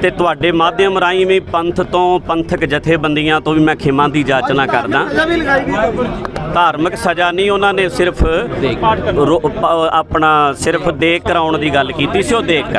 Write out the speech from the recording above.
ਤੇ ਤੁਹਾਡੇ ਮਾਧਿਅਮ ਰਾਹੀਂ ਵੀ ਪੰਥ ਤੋਂ ਪੰਥਕ ਜਥੇਬੰਦੀਆਂ ਤੋਂ ਵੀ ਮੈਂ ਖਿਮਾ ਦੀ ਜਾਚਨਾ ਕਰਦਾ। ਧਾਰਮਿਕ ਸਜ਼ਾ ਨਹੀਂ ਉਹਨਾਂ ਨੇ ਸਿਰਫ ਆਪਣਾ ਸਿਰਫ ਦੇਖ ਕਰਾਉਣ ਦੀ ਗੱਲ ਕੀਤੀ ਸੀ ਉਹ ਦੇਖ